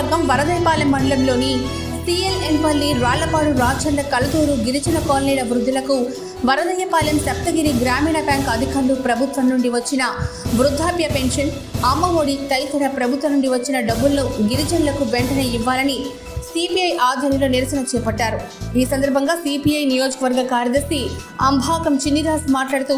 నియోజకవర్గం వరదైపాలెం మండలంలోని సిఎల్ఎన్పల్లి రాళ్ళపాడు రాచండ కలతూరు గిరిజన కాలనీల వృద్ధులకు వరదయ్యపాలెం సప్తగిరి గ్రామీణ బ్యాంక్ అధికారులు ప్రభుత్వం నుండి వచ్చిన వృద్ధాప్య పెన్షన్ అమ్మఒడి తదితర ప్రభుత్వం నుండి వచ్చిన డబ్బులను గిరిజనులకు వెంటనే ఇవ్వాలని సిపిఐ ఆధ్వర్యంలో నిరసన చేపట్టారు. ఈ సందర్భంగా సిపిఐ నియోజకవర్గ కార్యదర్శి అంబాకం చిన్నిదాస్ మాట్లాడుతూ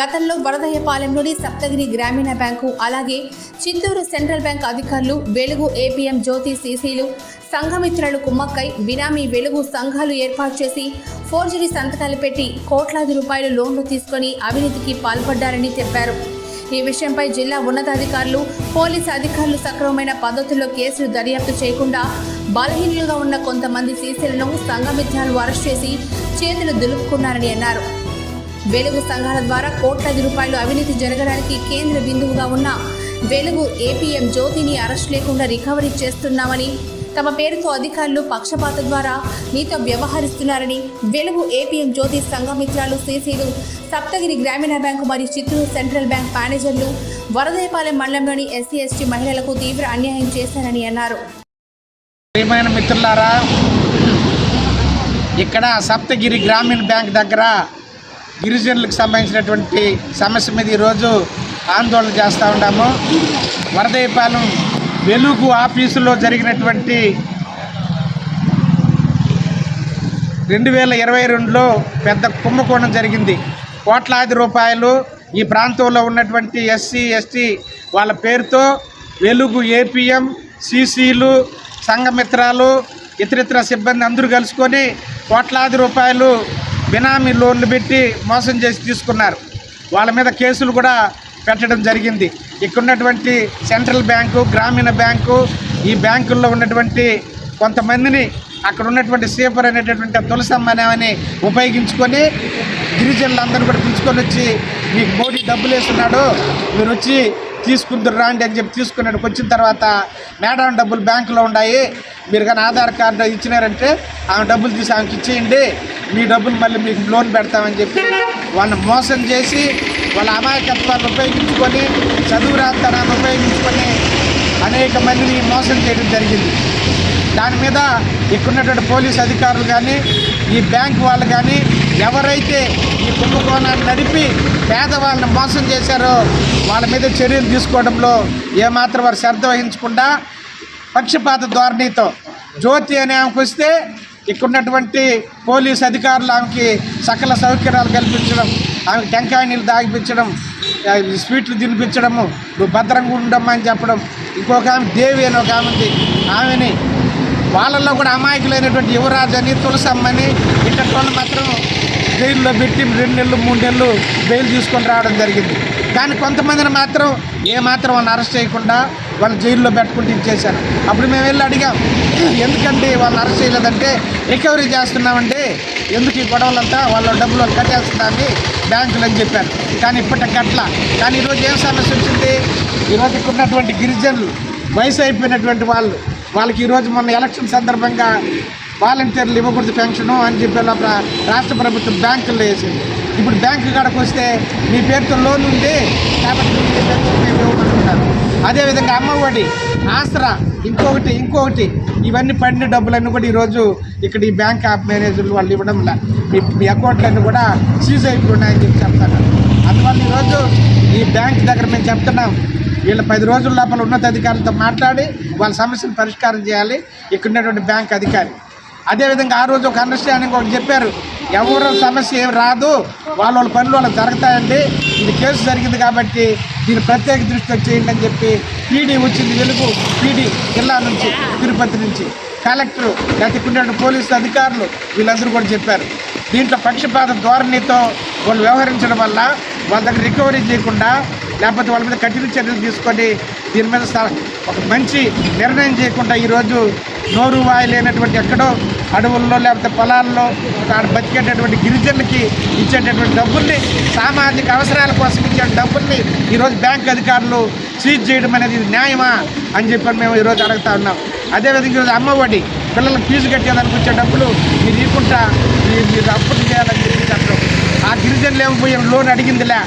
గతంలో వరదయ్యపాలెంలోని సప్తగిరి గ్రామీణ బ్యాంకు అలాగే చిత్తూరు సెంట్రల్ బ్యాంక్ అధికారులు వెలుగు ఏపీఎం జ్యోతి సీసీలు సంఘమిత్రులు కుమ్మక్కై బినామీ వెలుగు సంఘాలు ఏర్పాటు చేసి ఫోర్జరీ సంతకాలు పెట్టి కోట్లాది రూపాయలు లోన్లు తీసుకొని అవినీతికి పాల్పడ్డారని చెప్పారు. ఈ విషయంపై జిల్లా ఉన్నతాధికారులు పోలీసు అధికారులు సక్రమమైన పద్ధతుల్లో కేసులు దర్యాప్తు చేయకుండా బలహీనులుగా ఉన్న కొంతమంది సీసీలను సంఘమిత్రాలు అరెస్ట్ చేసి చేతులు దులుపుకున్నారని అన్నారు. వెలుగు సంఘాల ద్వారా కోట్లాది రూపాయలు అవినీతి జరగడానికి కేంద్ర బిందువుగా ఉన్న వెలుగు ఏపీఎం జ్యోతిని అరెస్ట్ లేకుండా రికవరీ చేస్తున్నామని తమ పేరుతో అధికారులు పక్షపాత ద్వారా నీతో వ్యవహరిస్తున్నారని వెలుగు ఏపీఎం జ్యోతి సంఘమిత్రాలు సీసీలు సప్తగిరి గ్రామీణ బ్యాంకు మరియు చిత్తూరు సెంట్రల్ బ్యాంక్ మేనేజర్లు వరదేపాలెం మండలంలోని ఎస్సీ ఎస్టీ మహిళలకు తీవ్ర అన్యాయం చేశారని అన్నారు. ప్రియమైన మిత్రులారా ఇక్కడ సప్తగిరి గ్రామీణ బ్యాంక్ దగ్గర గిరిజనులకు సంబంధించినటువంటి సమస్య మీద ఈరోజు ఆందోళన చేస్తూ ఉన్నాము. వరదయపాలెం వెలుగు ఆఫీసులో జరిగినటువంటి రెండు వేల ఇరవై రెండులో పెద్ద కుంభకోణం జరిగింది. కోట్లాది రూపాయలు ఈ ప్రాంతంలో ఉన్నటువంటి ఎస్సీ ఎస్టీ వాళ్ళ పేరుతో వెలుగు ఏపీఎం సీసీలు సంఘమిత్రాలు ఇతరితర సిబ్బంది అందరూ కలుసుకొని కోట్లాది రూపాయలు బినామీ లోన్లు పెట్టి మోసం చేసి తీసుకున్నారు. వాళ్ళ మీద కేసులు కూడా పెట్టడం జరిగింది. ఇక్కడ ఉన్నటువంటి సెంట్రల్ బ్యాంకు గ్రామీణ బ్యాంకు ఈ బ్యాంకుల్లో ఉన్నటువంటి కొంతమందిని అక్కడ ఉన్నటువంటి సేపర్ అనేటటువంటి ఆ ఉపయోగించుకొని గిరిజనులందరూ కూడా పిలుచుకొని వచ్చి మీకు మోడీ డబ్బులు వేస్తున్నాడు మీరు వచ్చి తీసుకుందరు రాండి అని చెప్పి తీసుకున్నాడు వచ్చిన తర్వాత మేడం డబ్బులు బ్యాంకులో ఉన్నాయి మీరు కానీ ఆధార్ కార్డు ఇచ్చినారంటే ఆమె డబ్బులు తీసి ఆమెకి ఇచ్చేయండి మీ డబ్బులు మళ్ళీ మీకు లోన్ పెడతామని చెప్పి వాళ్ళని మోసం చేసి వాళ్ళ అమాయకత్వాన్ని ఉపయోగించుకొని చదువు రాస్తానాన్ని ఉపయోగించుకొని అనేక మందిని మోసం చేయడం జరిగింది. దాని మీద ఇక్కడున్నటువంటి పోలీస్ అధికారులు కానీ ఈ బ్యాంక్ వాళ్ళు కానీ ఎవరైతే ఈ కుంభకోణాన్ని నడిపి పేదవాళ్ళని మోసం చేశారో వాళ్ళ మీద చర్యలు తీసుకోవడంలో ఏమాత్రం వారు శ్రద్ధ వహించకుండా పక్షపాత ధోరణితో జ్యోతి అనే ఆమెకు వస్తే ఇక్కడున్నటువంటి పోలీస్ అధికారులు ఆమెకి సకల సౌకర్యాలు కల్పించడం ఆమెకి టెంకాయ నీళ్ళు తాగిపించడం స్వీట్లు తినిపించడము నువ్వు భద్రంగా ఉండమ్మా అని చెప్పడం. ఇంకొక ఆమె దేవి అని ఒక ఆమె ఉంది. ఆమెని వాళ్ళల్లో కూడా అమాయకులైనటువంటి యువరాజు అని తులసమ్మని ఇక్కడ మాత్రం జైల్లో పెట్టి రెండు నెలలు మూడు నెలలు బెయిల్ తీసుకొని రావడం జరిగింది. కానీ కొంతమందిని మాత్రం ఏమాత్రం వాళ్ళని అరెస్ట్ చేయకుండా వాళ్ళు జైల్లో పెట్టుకుంటూ ఇచ్చేశారు అప్పుడు మేము వెళ్ళి అడిగాం ఎందుకంటే వాళ్ళు అరెస్ట్ చేయలేదంటే రికవరీ చేస్తున్నామండి ఎందుకు ఈ గొడవలంతా వాళ్ళ డబ్బులు వాళ్ళు కట్టేస్తున్నామని బ్యాంకులు అని చెప్పారు. కానీ ఇప్పటికి అట్లా. కానీ ఈరోజు ఏం సమస్య వచ్చింది ఈరోజు ఇక్కడ ఉన్నటువంటి గిరిజనులు వయసు అయిపోయినటువంటి వాళ్ళు వాళ్ళకి ఈరోజు మొన్న ఎలక్షన్ సందర్భంగా వాలంటీర్లు ఇవ్వకూడదు పెన్షను అని చెప్పి లోపల రాష్ట్ర ప్రభుత్వం బ్యాంకుల్లో వేసింది. ఇప్పుడు బ్యాంకు కాడకు వస్తే మీ పేరుతో లోన్ ఉంది కాబట్టి మీకు పెన్షన్ మేము ఇవ్వమంటున్నారు అదేవిధంగా అమ్మ ఒకటి ఆసరా ఇంకొకటి ఇంకొకటి. ఇవన్నీ పడిన డబ్బులన్నీ కూడా ఈరోజు ఇక్కడ ఈ బ్యాంక్ యాప్ మేనేజర్లు వాళ్ళు ఇవ్వడం వల్ల మీ మీ అకౌంట్లన్నీ కూడా సీజ్ అయిపోయినాయని చెప్పి చెప్తాను. అందువల్ల ఈరోజు ఈ బ్యాంక్ దగ్గర మేము చెప్తున్నాం వీళ్ళ పది రోజుల లోపల ఉన్నతాధికారులతో మాట్లాడి వాళ్ళ సమస్యను పరిష్కారం చేయాలి. ఇక్కడ ఉన్నటువంటి బ్యాంక్ అధికారి. అదేవిధంగా ఆ రోజు ఒక అండర్స్టాండింగ్ ఒకటి చెప్పారు ఎవరు సమస్య ఏం రాదు వాళ్ళ వాళ్ళ పనులు వాళ్ళకి జరుగుతాయండి. ఇది కేసు జరిగింది కాబట్టి దీన్ని ప్రత్యేక దృష్టి చేయండి అని చెప్పి పీడీ వచ్చింది వెలుగు పీడీ జిల్లా నుంచి తిరుపతి నుంచి. కలెక్టర్ లేకపోతే పోలీసు అధికారులు వీళ్ళందరూ కూడా చెప్పారు. దీంట్లో పక్షపాత ధోరణితో వాళ్ళు వ్యవహరించడం వల్ల వాళ్ళ దగ్గర రికవరీ చేయకుండా లేకపోతే వాళ్ళ మీద కఠిన చర్యలు తీసుకొని దీని మీద ఒక మంచి నిర్ణయం చేయకుండా ఈరోజు నోరు వాయి లేనటువంటి ఎక్కడో అడవుల్లో లేకపోతే పొలాల్లో బతికేటటువంటి గిరిజనులకి ఇచ్చేటటువంటి డబ్బుల్ని సామాజిక అవసరాల కోసం ఇచ్చే డబ్బుల్ని ఈరోజు బ్యాంక్ అధికారులు సీజ్ చేయడం అనేది ఇది న్యాయమా అని చెప్పి మేము ఈరోజు అడుగుతా ఉన్నాం. అదేవిధంగా ఈరోజు అమ్మఒడి పిల్లలకు ఫీజు కట్టేదానికి వచ్చే డబ్బులు మీరు ఇవ్వకుండా మీరు మీరు అప్పులు చేయాలని చెప్పి చెప్పడం. ఆ గిరిజనులు ఏమైపోయి లోన్ అడిగిందిలే.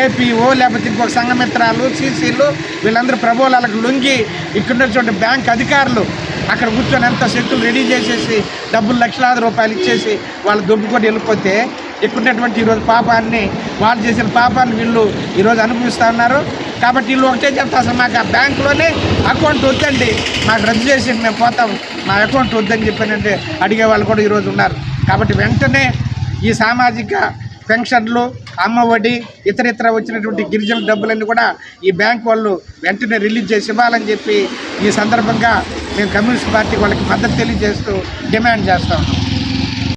ఏపీఓ లేకపోతే ఇంకొక సంఘమిత్రాలు సీసీలు వీళ్ళందరూ ప్రభువులకు లొంగి ఇక్కడ ఉన్నటువంటి బ్యాంక్ అధికారులు అక్కడ కూర్చొని ఎంత చెక్కులు రెడీ చేసేసి డబ్బులు లక్షలాది రూపాయలు ఇచ్చేసి వాళ్ళు దొబ్బుకొని వెళ్ళిపోతే ఇక్కడున్నటువంటి ఈరోజు పాపాన్ని వాళ్ళు చేసిన పాపాన్ని వీళ్ళు ఈరోజు అనుభవిస్తూ ఉన్నారు. కాబట్టి వీళ్ళు ఒకటే చెప్తా అసలు మాకు ఆ బ్యాంకులోనే అకౌంట్ వద్దండి. మాకు రద్దు చేసి మేము పోతాం. మా అకౌంట్ వద్దని చెప్పానంటే అడిగే వాళ్ళు కూడా ఈరోజు ఉన్నారు. కాబట్టి వెంటనే ఈ సామాజిక పెన్షన్లు అమ్మఒడి ఇతర ఇతర వచ్చినటువంటి గిరిజన డబ్బులన్నీ కూడా ఈ బ్యాంక్ వాళ్ళు వెంటనే రిలీజ్ చేసి ఇవ్వాలని చెప్పి ఈ సందర్భంగా మేము కమ్యూనిస్ట్ పార్టీ వాళ్ళకి మద్దతు తెలియజేస్తూ డిమాండ్ చేస్తా ఉన్నాం.